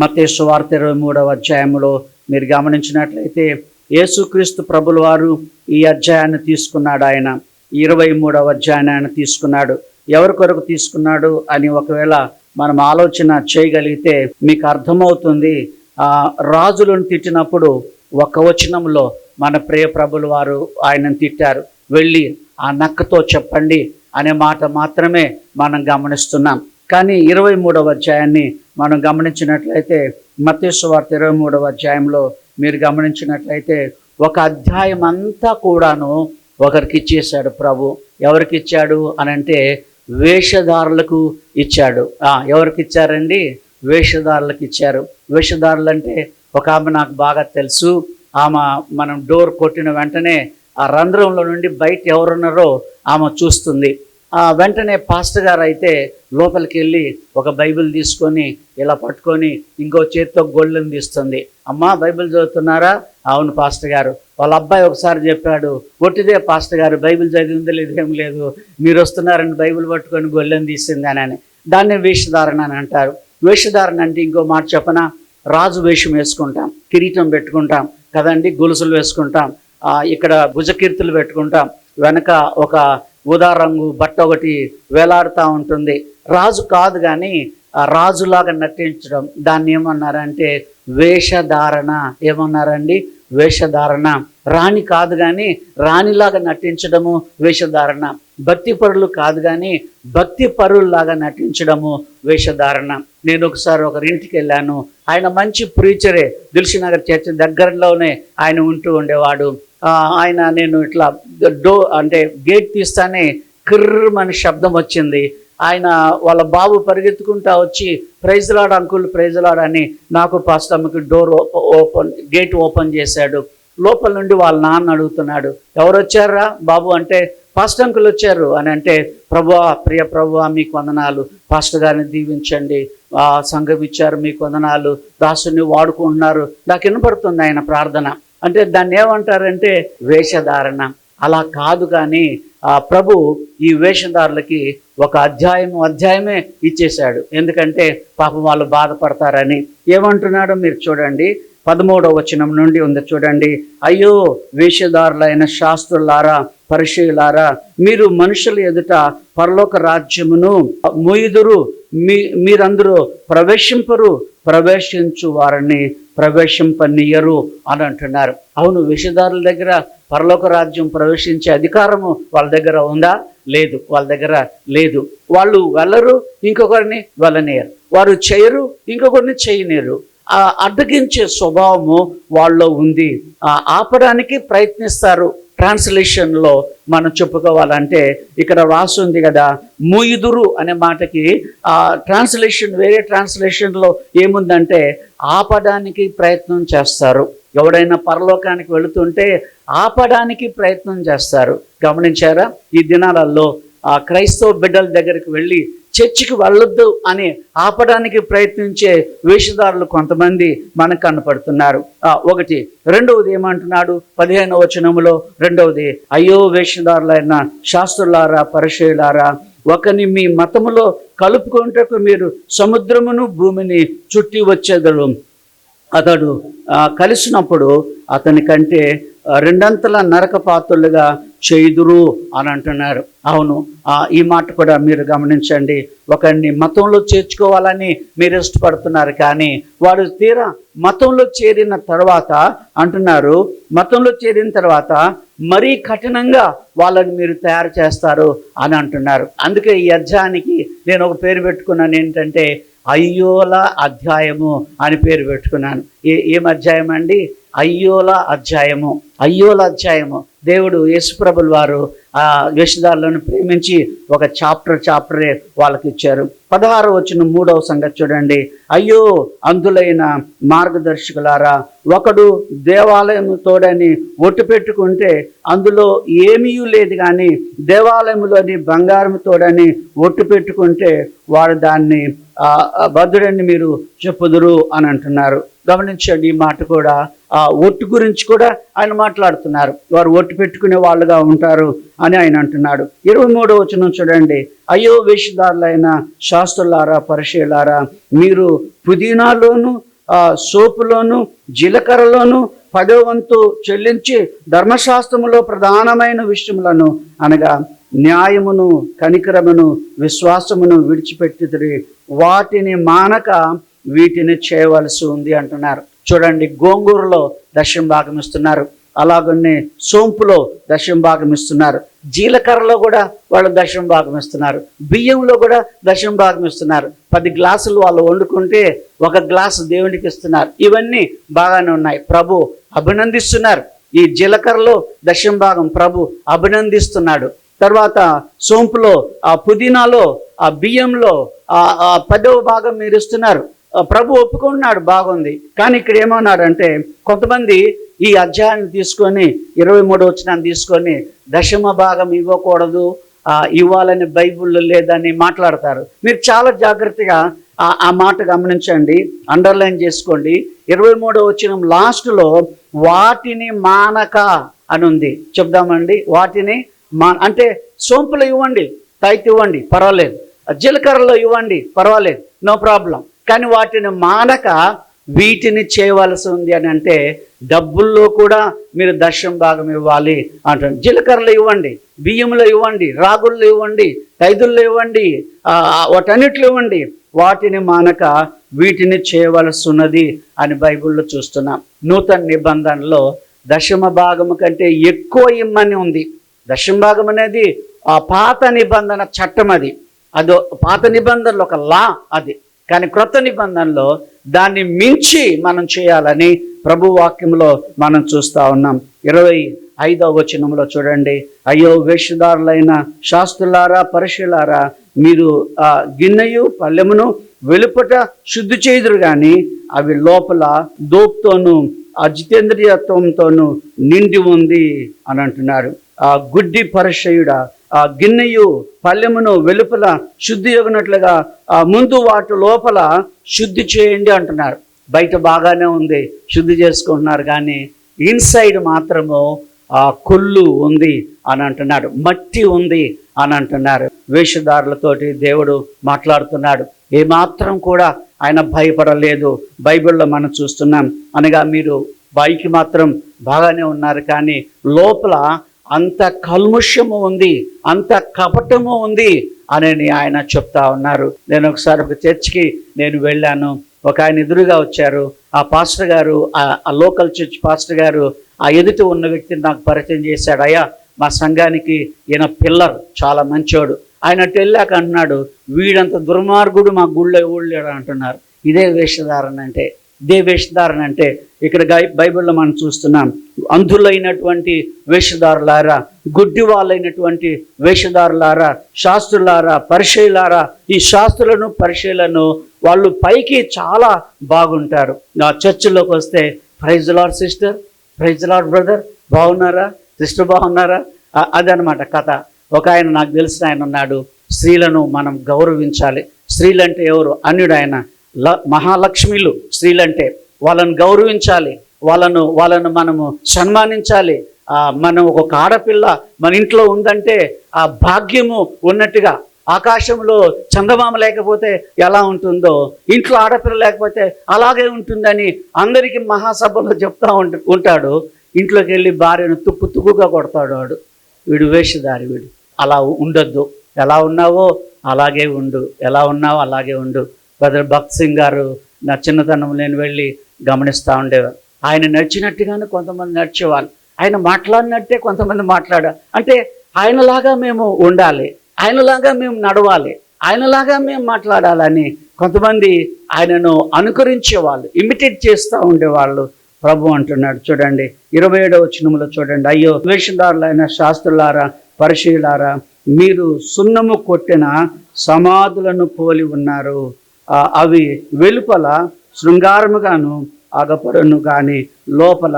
మతేసు వార్త ఇరవై మూడవ అధ్యాయంలో మీరు గమనించినట్లయితే యేసుక్రీస్తు ప్రభుల వారు ఈ అధ్యాయాన్ని తీసుకున్నాడు ఆయన. ఇరవై మూడవ అధ్యాయాన్ని ఆయన తీసుకున్నాడు. ఎవరి కొరకు తీసుకున్నాడు అని ఒకవేళ మనం ఆలోచన చేయగలిగితే మీకు అర్థమవుతుంది. ఆ రాజులను తిట్టినప్పుడు ఒక వచనంలో మన ప్రియ ప్రభుల వారు ఆయనను తిట్టారు. వెళ్ళి ఆ నక్కతో చెప్పండి అనే మాట మాత్రమే మనం గమనిస్తున్నాం. కానీ ఇరవై మూడవ అధ్యాయాన్ని మనం గమనించినట్లయితే మతేశ్వ ఇరవై మూడవ అధ్యాయంలో మీరు గమనించినట్లయితే ఒక అధ్యాయం అంతా కూడాను ఒకరికి ఇచ్చేశాడు ప్రభు. ఎవరికి ఇచ్చాడు అని అంటే వేషధారులకు ఇచ్చాడు. ఎవరికి ఇచ్చారండి? వేషధారులకు ఇచ్చారు. వేషధారులు అంటే ఒక ఆమె నాకు బాగా తెలుసు. ఆమె మనం డోర్ కొట్టిన వెంటనే ఆ రంధ్రంలో నుండి బయట ఎవరున్నారో ఆమె చూస్తుంది. వెంటనే పాస్టర్ గారు అయితే లోపలికి వెళ్ళి ఒక బైబిల్ తీసుకొని ఇలా పట్టుకొని ఇంకో చేతితో గొళ్ళని తీస్తుంది. అమ్మా బైబిల్ చదువుతున్నారా? అవును పాస్టర్ గారు. వాళ్ళ అబ్బాయి ఒకసారి చెప్పాడు ఒట్టిదే పాస్టర్ గారు బైబిల్ చదివింది లేదు ఏం లేదు. మీరు వస్తున్నారని బైబిల్ పట్టుకొని గొల్లెం తీసింది అని అని. దాన్ని వేషధారణ అని అంటారు. వేషధారణ అంటే ఇంకో మాట చెప్పన? రాజు వేషం వేసుకుంటాం కిరీటం పెట్టుకుంటాం కదండి గొలుసులు వేసుకుంటాం ఇక్కడ భుజకీర్తులు పెట్టుకుంటాం వెనక ఒక ఊదా రంగు బట్ట ఒకటి వేలాడుతూ ఉంటుంది. రాజు కాదు కానీ రాజులాగా నటించడం. దాన్ని ఏమన్నారంటే వేషధారణ. ఏమన్నారండి? వేషధారణ. రాణి కాదు కానీ రాణిలాగా నటించడము వేషధారణ. భక్తి పరులు కాదు కానీ భక్తి పరుల్లాగా నటించడము వేషధారణ. నేను ఒకసారి ఒకరి ఇంటికి వెళ్ళాను. ఆయన మంచి ప్రీచరే దిల్షినగర్ చర్చ్ దగ్గరలోనే ఆయన ఉంటూ ఉండేవాడు. ఆయన నేను ఇట్లా డో అంటే గేట్ తీస్తానే కిర్రమని శబ్దం వచ్చింది. ఆయన వాళ్ళ బాబు పరిగెత్తుకుంటా వచ్చి ప్రైజ్లాడ్ అంకుల్ ప్రైజ్లాడ్ అని నాకు పాస్తమ్మకి డోర్ ఓపెన్ గేట్ ఓపెన్ చేశాడు. లోపల నుండి వాళ్ళ నాన్న అడుగుతున్నాడు ఎవరు వచ్చారా బాబు? అంటే పాస్ట్ అంకుల్ వచ్చారు. అని అంటే ప్రభువా ప్రియ ప్రభువా మీకు వందనాలు. పాస్టర్ గారిని దీవించండి. సంఘం ఇచ్చారు మీకు వందనాలు. దాసుని వాడుకుంటున్నారు. నాకు వినపడుతుంది ఆయన ప్రార్థన. అంటే దాన్ని ఏమంటారంటే వేషధారణ. అలా కాదు కానీ ఆ ప్రభు ఈ వేషధారులకి ఒక అధ్యాయం అధ్యాయమే ఇచ్చేశాడు. ఎందుకంటే పాపం వాళ్ళు బాధపడతారని. ఏమంటున్నాడో మీరు చూడండి. పదమూడవ వచనం నుండి ఉంది చూడండి. అయ్యో వేషధారులైన శాస్త్రులారా పరిచయులారా మీరు మనుషుల ఎదుట పరలోక రాజ్యమును మొయ్యుదురు మీ మీరందరూ ప్రవేశింపరు. ప్రవేశించు వారిని ప్రవేశింపనీయరు అని అంటున్నారు. అవును విషదారుల దగ్గర పరలోక రాజ్యం ప్రవేశించే అధికారము వాళ్ళ దగ్గర ఉందా? లేదు. వాళ్ళ దగ్గర లేదు. వాళ్ళు వెళ్ళరు ఇంకొకరిని వెళ్ళనియరు. వారు చేయరు ఇంకొకరిని చేయనేరు ఆ అడ్డగించే స్వభావము వాళ్ళలో ఉంది. ఆపడానికి ప్రయత్నిస్తారు. ట్రాన్స్లేషన్లో మనం చెప్పుకోవాలంటే ఇక్కడ రాసి ఉంది కదా ముయుదురు అనే మాటకి ఆ ట్రాన్స్లేషన్ వేరే ట్రాన్స్లేషన్లో ఏముందంటే ఆపడానికి ప్రయత్నం చేస్తారు. ఎవడైనా పరలోకానికి వెళుతుంటే ఆపడానికి ప్రయత్నం చేస్తారు. గమనించారా? ఈ దినాలలో ఆ క్రైస్తవ బిడ్డల దగ్గరికి వెళ్ళి చర్చికి వెళ్ళొద్దు అని ఆపడానికి ప్రయత్నించే వేషధారులు కొంతమంది మనకు కనపడుతున్నారు. ఒకటి రెండవది ఏమంటున్నాడు? పదిహేనవ వచనములో రెండవది అయ్యో వేషధారులైన శాస్త్రులారా పరిచయులారా ఒకని మీ మతములో కలుపుకుంటకు మీరు సముద్రమును భూమిని చుట్టి వచ్చేదరు. అతడు కలిసినప్పుడు అతని కంటే రెండంతల నరక పాత్రులుగా చేయుదురు అని అంటున్నారు. అవును ఈ మాట కూడా మీరు గమనించండి. ఒకరిని మతంలో చేర్చుకోవాలని మీరు ఇష్టపడుతున్నారు కానీ వారు తీరా మతంలో చేరిన తర్వాత అంటున్నారు మతంలో చేరిన తర్వాత మరీ కఠినంగా వాళ్ళని మీరు తయారు చేస్తారు అని అంటున్నారు. అందుకే ఈ అధ్యాయానికి నేను ఒక పేరు పెట్టుకున్నాను ఏంటంటే అయ్యోల అధ్యాయము అని పేరు పెట్టుకున్నాను. ఏ ఏం అధ్యాయం అండి అయ్యోల అధ్యాయము అయ్యోల అధ్యాయము. దేవుడు యేసుప్రభులు వారు వేషధారులను ప్రేమించి ఒక చాప్టర్ చాప్టరే వాళ్ళకి ఇచ్చారు పదహారు వచ్చిన మూడవ సంగతి చూడండి. అయ్యో అందులైన మార్గదర్శకులారా ఒకడు దేవాలయం తోడని ఒట్టు పెట్టుకుంటే అందులో ఏమీ లేదు కానీ దేవాలయంలోని బంగారం తోడని ఒట్టు పెట్టుకుంటే వారు దాన్ని ఆ, భద్రుడని మీరు చెప్పుదురు అని అంటున్నారు. గమనించండి ఈ మాట కూడా. ఆ ఒట్టు గురించి కూడా ఆయన మాట్లాడుతున్నారు. వారు ఒట్టు పెట్టుకునే వాళ్ళుగా ఉంటారు అని ఆయన అంటున్నాడు. ఇరవై మూడో వచనం చూడండి. అయ్యో వేషధారులైన శాస్త్రులారా పరిశీలారా మీరు పుదీనాలోను సోపులోను జీలకర్రలోను పదో వంతు చెల్లించి ధర్మశాస్త్రములో ప్రధానమైన విషయములను అనగా న్యాయమును కనికరమును విశ్వాసమును విడిచిపెట్టి వాటిని మానక వీటిని చేయవలసి ఉంది అంటున్నారు. చూడండి గోంగూరులో దశం భాగం ఇస్తున్నారు. అలాగనే సోంపులో దశం భాగం ఇస్తున్నారు జీలకర్రలో కూడా వాళ్ళు దశం భాగం ఇస్తున్నారు బియ్యంలో కూడా దశం భాగం ఇస్తున్నారు పది గ్లాసులు వాళ్ళు వండుకుంటే ఒక గ్లాసు దేవునికి ఇస్తున్నారు. ఇవన్నీ బాగానే ఉన్నాయి. ప్రభు అభినందిస్తున్నారు. ఈ జీలకర్రలో దశం భాగం ప్రభు అభినందిస్తున్నాడు. తర్వాత సోంపులో ఆ పుదీనాలో ఆ బియ్యంలో ఆ పదవ భాగం మీరు ఇస్తున్నారు. ప్రభు ఒప్పుకున్నాడు బాగుంది. కానీ ఇక్కడ ఏమన్నాడంటే కొంతమంది ఈ అధ్యాయాన్ని తీసుకొని ఇరవై మూడు వచ్చినాన్ని తీసుకొని దశమ భాగం ఇవ్వకూడదు ఇవ్వాలని బైబిల్లో లేదని మాట్లాడతారు. మీరు చాలా జాగ్రత్తగా ఆ ఆ మాట గమనించండి అండర్లైన్ చేసుకోండి. ఇరవై మూడో వచ్చిన లాస్ట్లో వాటిని మానక అని ఉంది. చెప్దామండి వాటిని మా అంటే సోంపులు ఇవ్వండి తైతి ఇవ్వండి పర్వాలేదు. జీలకర్రలో ఇవ్వండి పర్వాలేదు నో ప్రాబ్లం. కానీ వాటిని మానక వీటిని చేయవలసి ఉంది అని అంటే డబ్బుల్లో కూడా మీరు దశం భాగం ఇవ్వాలి అంటారు జీలకర్రలు ఇవ్వండి బియ్యంలో ఇవ్వండి రాగుల్లో ఇవ్వండి ఖైదుల్లో ఇవ్వండి ఆ, వాటన్నిటిలో ఇవ్వండి. వాటిని మానక వీటిని చేయవలసి ఉన్నది అని బైబిల్లో చూస్తున్నాం. నూతన నిబంధనలో దశమ భాగము కంటే ఎక్కువ ఇమ్మని ఉంది. దశమ భాగం అనేది ఆ పాత నిబంధన చట్టం అది. అదో పాత నిబంధనలు ఒక లా అది. కానీ క్రొత్త నిబంధనలో దాన్ని మించి మనం చేయాలని ప్రభు వాక్యంలో మనం చూస్తా ఉన్నాం. ఇరవై ఐదవ వచనంలో చూడండి. అయ్యో వేషధారులైన శాస్త్రులారా పరిశీలారా మీరు ఆ గిన్నెయు పల్లెమును వెలుపట శుద్ధి చేదురు కానీ అవి లోపల దోప్తోనూ అజితేంద్రియత్వంతోనూ నిండి ఉంది అని అంటున్నారు. ఆ గుడ్డి పరిచయుడ ఆ గిన్నెయు పల్లెమును వెలుపల శుద్ధి ఎగినట్లుగా ఆ ముందు వాటి లోపల శుద్ధి చేయండి అంటున్నారు. బయట బాగానే ఉంది శుద్ధి చేసుకుంటున్నారు కానీ ఇన్సైడ్ మాత్రము ఆ కొల్లు ఉంది అని అంటున్నాడు మట్టి ఉంది అని అంటున్నారు. వేషధారులతోటి దేవుడు మాట్లాడుతున్నాడు ఏమాత్రం కూడా ఆయన భయపడలేదు బైబిల్లో మనం చూస్తున్నాం అనగా మీరు బైకి మాత్రం బాగానే ఉన్నారు కానీ లోపల అంత కల్ముష్యము ఉంది అంత కపటము ఉంది అని ఆయన చెప్తా ఉన్నారు. నేను ఒకసారి ఒక చర్చ్కి నేను వెళ్ళాను. ఒక ఆయన ఎదురుగా వచ్చారు. ఆ పాస్టర్ గారు ఆ- ఆ లోకల్ చర్చ్ పాస్టర్ గారు ఆ ఎదుట ఉన్న వ్యక్తిని నాకు పరిచయం చేశాడు. అయ్యా మా సంఘానికి ఈయన పిల్లర్ చాలా మంచోడు. ఆయన వెళ్ళాక అంటున్నాడు వీడంత దుర్మార్గుడు మా గుళ్ళో ఊళ్ళాడు అంటున్నారు. ఇదే వేషధారణ అంటే ఇదే వేషధారణ అంటే ఇక్కడ గై- బైబిల్లో మనం చూస్తున్నాం అంధులైనటువంటి వేషధారులారా గుడ్డి వాళ్ళైనటువంటి వేషధారులారా శాస్త్రులారా పరిచయులారా ఈ శాస్త్రులను పరిచయులను వాళ్ళు పైకి చాలా బాగుంటారు. నా చర్చిలోకి వస్తే praise Lord sister praise Lord brother బాగున్నారా? సిస్టర్ బాగున్నారా? అదనమాట కథ. ఒక ఆయన నాకు తెలిసిన ఆయన ఉన్నాడు. స్త్రీలను మనం గౌరవించాలి. స్త్రీలంటే ఎవరు? అన్యుడు ఆయన ల మహాలక్ష్మిలు స్త్రీలంటే. వాళ్ళను గౌరవించాలి వాళ్ళను వాళ్ళను మనము సన్మానించాలి. మనం ఒక ఆడపిల్ల మన ఇంట్లో ఉందంటే ఆ భాగ్యము ఉన్నట్టుగా ఆకాశంలో చందమామ లేకపోతే ఎలా ఉంటుందో ఇంట్లో ఆడపిల్ల లేకపోతే అలాగే ఉంటుందని అందరికీ మహాసభలో చెప్తా ఉంటాడు. ఇంట్లోకి వెళ్ళి భార్యను తుక్కు తుప్పుగా కొడతాడు వాడు. వీడు వేషధారి వీడు. అలా ఉండొద్దు. ఎలా ఉన్నావో అలాగే ఉండు. ఎలా ఉన్నావో అలాగే ఉండు. బ్రదర్ భక్త్ సింగ్ గారు నా చిన్నతనం నేను వెళ్ళి గమనిస్తూ ఉండేవారు. ఆయన నడిచినట్టుగానే కొంతమంది నడిచేవాళ్ళు. ఆయన మాట్లాడినట్టే కొంతమంది మాట్లాడారు. అంటే ఆయనలాగా మేము ఉండాలి. ఆయనలాగా మేము నడవాలి. ఆయనలాగా మేము మాట్లాడాలని కొంతమంది ఆయనను అనుకరించేవాళ్ళు. ఇమిటేట్ చేస్తూ ఉండేవాళ్ళు. ప్రభు అంటున్నాడు చూడండి. ఇరవై ఏడవ చినుములో చూడండి. అయ్యో ద్వేషదారులైన శాస్త్రులారా పరిశీలారా మీరు సున్నము కొట్టిన సమాధులను పోలి ఉన్నారు. అవి వెలుపల శృంగారముగాను అగపడును కానీ లోపల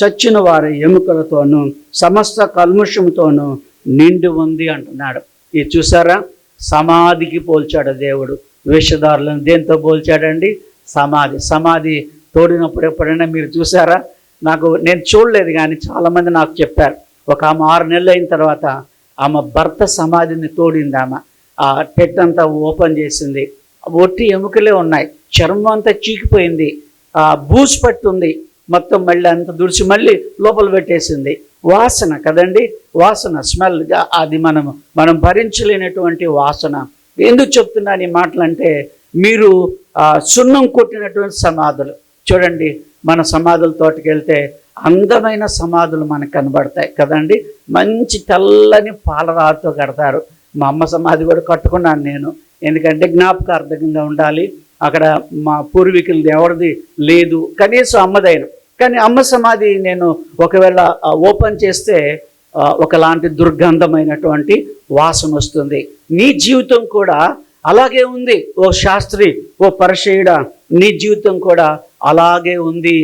చచ్చిన వారి ఎముకలతోనూ సమస్త కల్ముషముతోనూ నిండి ఉంది అంటున్నాడు. ఇది చూసారా? సమాధికి పోల్చాడు దేవుడు. వేషధారులను దేంతో పోల్చాడండి? సమాధి. సమాధి తోడినప్పుడు ఎప్పుడైనా మీరు చూసారా? నాకు నేను చూడలేదు కానీ చాలామంది నాకు చెప్పారు. ఒక ఆమె ఆరు నెలలు అయిన తర్వాత ఆమె భర్త సమాధిని తోడింది ఆమె. ఆ టెట్ అంతా ఓపెన్ చేసింది. ఒట్టి ఎముకలే ఉన్నాయి. చర్మం అంతా చీకిపోయింది. బూస్ పట్టుంది. మొత్తం మళ్ళీ అంత దుడిచి మళ్ళీ లోపల పెట్టేసింది. వాసన కదండి? వాసన స్మెల్గా అది మనము మనం భరించలేనటువంటి వాసన. ఎందుకు చెప్తున్నాను ఈ మాటలంటే మీరు సున్నం కొట్టినటువంటి సమాధులు. చూడండి మన సమాధుల తోటకి వెళ్తే అందమైన సమాధులు మనకు కనబడతాయి కదండి? మంచి తెల్లని పాలరాతో కడతారు. మా అమ్మ సమాధి కూడా కట్టుకున్నాను నేను. ఎందుకంటే జ్ఞాపకార్థకంగా ఉండాలి. అక్కడ మా పూర్వీకులది ఎవరిది లేదు. కనీసం అమ్మదైన. కానీ అమ్మ సమాధి నేను ఒకవేళ ఓపెన్ చేస్తే ఒకలాంటి దుర్గంధమైనటువంటి వాసన వస్తుంది. నీ జీవితం కూడా అలాగే ఉంది. ఓ శాస్త్రి ఓ పరిచయుడ నీ జీవితం కూడా అలాగే ఉంది.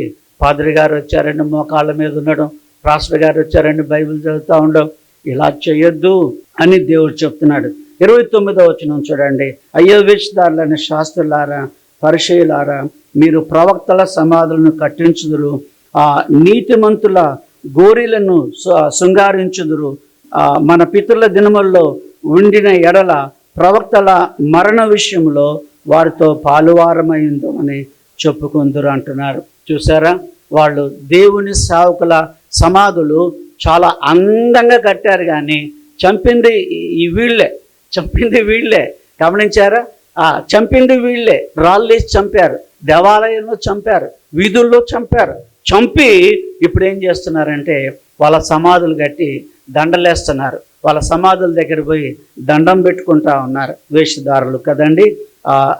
పాదరి గారు వచ్చారండి మోకాళ్ళ మీద ఉండడం రాష్ట్ర గారు వచ్చారండి బైబిల్ చదువుతూ ఉండడం ఇలా చేయొద్దు అని దేవుడు చెప్తున్నాడు. ఇరవై తొమ్మిదో వచ్చిన చూడండి. అయ్యో వేషధారులైన శాస్త్రులారా పరిచయులారా మీరు ప్రవక్తల సమాధులను కట్టించుదురు ఆ నీతిమంతుల గోరీలను శృంగారించుదురు మన పితరుల దినముల్లో ఉండిన ఎడల ప్రవక్తల మరణ విషయంలో వారితో పాలువారమైందో అని చెప్పుకుందరు అంటున్నారు. చూసారా వాళ్ళు దేవుని సావుకుల సమాధులు చాలా అందంగా కట్టారు కానీ చంపింది ఈ వీళ్ళే. చంపింది వీళ్ళే. గమనించారా? ఆ చంపింది వీళ్ళే. రాళ్ళేసి చంపారు. దేవాలయంలో చంపారు. వీధుల్లో చంపారు. చంపి ఇప్పుడు ఏం చేస్తున్నారంటే వాళ్ళ సమాధులు కట్టి దండలేస్తున్నారు. వాళ్ళ సమాధుల దగ్గర పోయి దండం పెట్టుకుంటా ఉన్నారు వేషధారులు కదండి.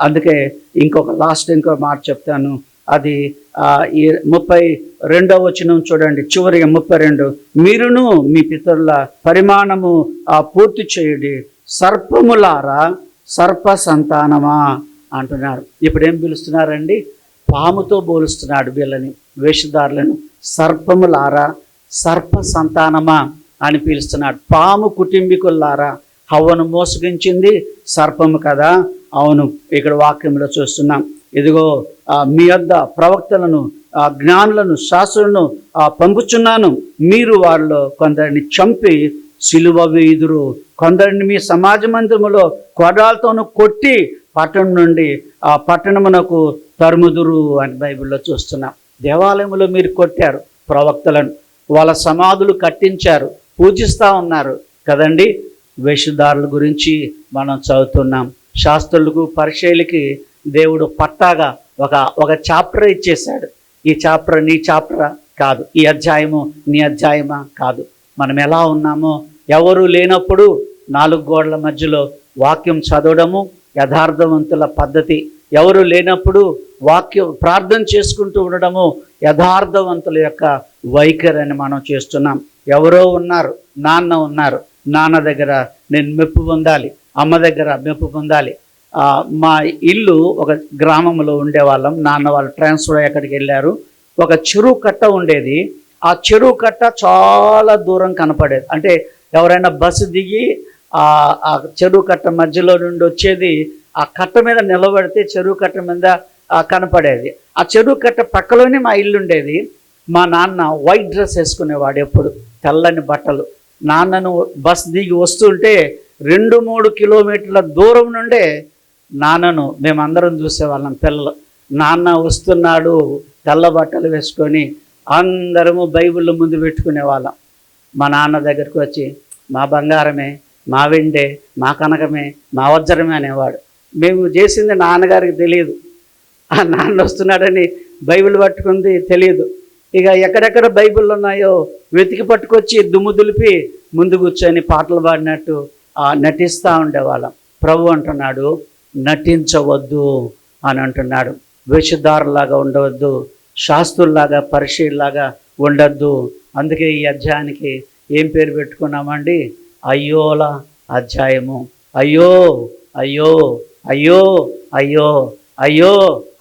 అందుకే ఇంకొక లాస్ట్ ఇంకో మాట చెప్తాను. అది ఈ ముప్పై రెండో వచనం చూడండి. చివరిగా ముప్పై రెండు. మీరును మీ పితరుల పరిమాణము పూర్తి చేయుడి. సర్పములారా సర్ప సంతానమా అంటున్నారు. ఇప్పుడు ఏం పిలుస్తున్నారండి? పాముతో పోలుస్తున్నాడు వీళ్ళని వేషధారులను. సర్పములారా సర్ప సంతానమా అని పిలుస్తున్నాడు. పాము కుటుంబీకులారా హవ్వను మోసగించింది సర్పము కదా? అవును ఇక్కడ వాక్యంలో చూస్తున్నాం. ఇదిగో మీ వద్ద ప్రవక్తలను జ్ఞానులను శాస్త్రులను పంపుచున్నాను. మీరు వారిలో కొందరిని చంపి సిలువ వేయుదురు. కొందరిని మీ సమాజ మందిరములో కొడాలతోనూ కొట్టి పట్టణం నుండి ఆ పట్టణమునకు తరుముదురు అని బైబిల్లో చూస్తున్నాం. దేవాలయంలో మీరు కొట్టారు ప్రవక్తలను. వాళ్ళ సమాధులు కట్టించారు పూజిస్తూ ఉన్నారు కదండి. వేషధారుల గురించి మనం చదువుతున్నాం. శాస్త్రులకు పరిచయలకి దేవుడు పట్టాగా ఒక ఒక చాప్టర్ ఇచ్చేశాడు. ఈ చాప్టర్ నీ చాప్టరా కాదు ఈ అధ్యాయము నీ అధ్యాయమా కాదు. మనం ఎలా ఉన్నామో ఎవరు లేనప్పుడు నాలుగు గోడల మధ్యలో వాక్యం చదవడము యథార్థవంతుల పద్ధతి. ఎవరు లేనప్పుడు వాక్యం ప్రార్థన చేసుకుంటూ ఉండడము యథార్థవంతుల యొక్క వైఖరి అని మనం చేస్తున్నాం. ఎవరో ఉన్నారు నాన్న ఉన్నారు నాన్న దగ్గర నేను మెప్పు పొందాలి అమ్మ దగ్గర మెప్పు పొందాలి. మా ఇల్లు ఒక గ్రామంలో ఉండేవాళ్ళం నాన్న వాళ్ళు ట్రాన్స్ఫర్ అక్కడికి వెళ్ళారు. ఒక చెరువు కట్ట ఉండేది. ఆ చెరువు కట్ట చాలా దూరం కనపడేది. అంటే ఎవరైనా బస్సు దిగి ఆ చెరువు కట్ట మధ్యలో నుండి వచ్చేది ఆ కట్ట మీద నిలబడితే చెరువు కట్ట మీద కనపడేది. ఆ చెరువు కట్ట పక్కలోనే మా ఇల్లు ఉండేది. మా నాన్న వైట్ డ్రెస్ వేసుకునేవాడు ఎప్పుడు తెల్లని బట్టలు. నాన్నను బస్ దిగి వస్తుంటే రెండు మూడు కిలోమీటర్ల దూరం నుండే నాన్నను మేమందరం చూసేవాళ్ళం పిల్లలు. నాన్న వస్తున్నాడు తెల్ల బట్టలు వేసుకొని అందరము బైబిల్ ముందు పెట్టుకునే వాళ్ళం మా నాన్న దగ్గరికి వచ్చి మా బంగారమే మా వెండే మా కనకమే మా వజ్రమే అనేవాడు. మేము చేసింది నాన్నగారికి తెలియదు. ఆ నాన్న వస్తున్నాడని బైబిల్ పట్టుకుంది తెలియదు. ఇక ఎక్కడెక్కడ బైబిల్ ఉన్నాయో వెతికి పట్టుకొచ్చి దుమ్ము దులిపి ముందు కూర్చొని పాటలు పాడినట్టు నటిస్తూ ఉండేవాళ్ళం. ప్రభు అంటున్నాడు నటించవద్దు అని అంటున్నాడు. వేషధారులాగా ఉండవద్దు శాస్త్రుల్లాగా పరిశీలిలాగా ఉండద్దు. అందుకే ఈ అధ్యాయానికి ఏం పేరు పెట్టుకున్నామండి? అయ్యోల అధ్యాయము. అయ్యో అయ్యో అయ్యో అయ్యో అయ్యో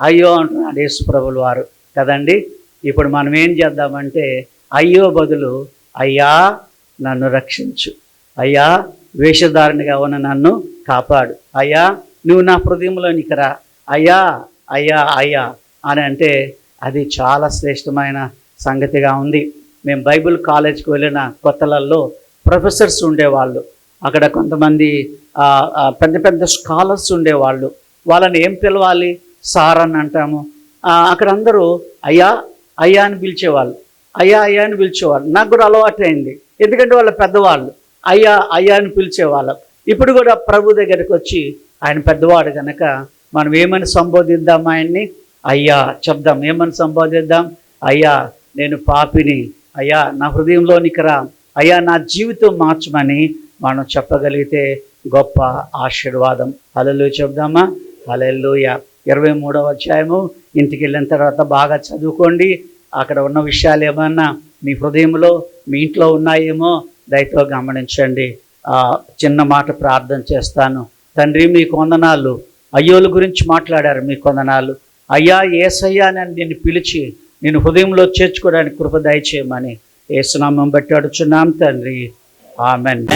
అయ్యో అంటున్నాడు యేసుప్రభులు వారు. కదండి? ఇప్పుడు మనం ఏం చేద్దామంటే అయ్యో బదులు అయ్యా నన్ను రక్షించు. అయ్యా వేషధారణగా ఉన్న నన్ను కాపాడు. అయ్యా నువ్వు నా హృదయంలోనికి రా. అయ్యా అయ్యా అయ్యా అని అంటే అది చాలా శ్రేష్టమైన సంగతిగా ఉంది. మేము బైబిల్ కాలేజ్కి వెళ్ళిన కొత్తలలో ప్రొఫెసర్స్ ఉండేవాళ్ళు. అక్కడ కొంతమంది పెద్ద పెద్ద స్కాలర్స్ ఉండేవాళ్ళు. వాళ్ళని ఏం పిలవాలి? సార్ అని అంటాము. అక్కడ అందరూ అయ్యా అయ్యా అని పిలిచేవాళ్ళు. అయ్యా అయ్యా అని పిలిచేవాళ్ళు. నాకు కూడా అలవాటైంది. ఎందుకంటే వాళ్ళ పెద్దవాళ్ళు. అయ్యా అయ్యా అని పిలిచేవాళ్ళం. ఇప్పుడు కూడా ప్రభు దగ్గరికి వచ్చి ఆయన పెద్దవాడు కనుక మనం ఏమని సంబోధిద్దాం ఆయన్ని? అయ్యా చెప్దాం. ఏమని సంబోధిద్దాం? అయ్యా నేను పాపిని అయ్యా నా హృదయంలోనికి రా అయ్యా నా జీవితం మార్చమని మనం చెప్పగలిగితే గొప్ప ఆశీర్వాదం. అలలు చెప్దామా అలెల్లుయ ఇరవై మూడవ అధ్యాయము. ఇంటికి వెళ్ళిన తర్వాత బాగా చదువుకోండి. అక్కడ ఉన్న విషయాలు ఏమన్నా మీ హృదయంలో మీ ఇంట్లో ఉన్నాయేమో దయతో గమనించండి. చిన్న మాట ప్రార్థన చేస్తాను. తండ్రి మీ కొందనాలు అయ్యోల గురించి మాట్లాడారు మీ కొందనాలు. అయ్యా ఏసయ్యా అని నిన్ను పిలిచి నేను హృదయంలో చేర్చుకోవడానికి కృప దయచేయమని ఏసునామం బట్టి అడుచున్నాం తండ్రి. ఆమెన్.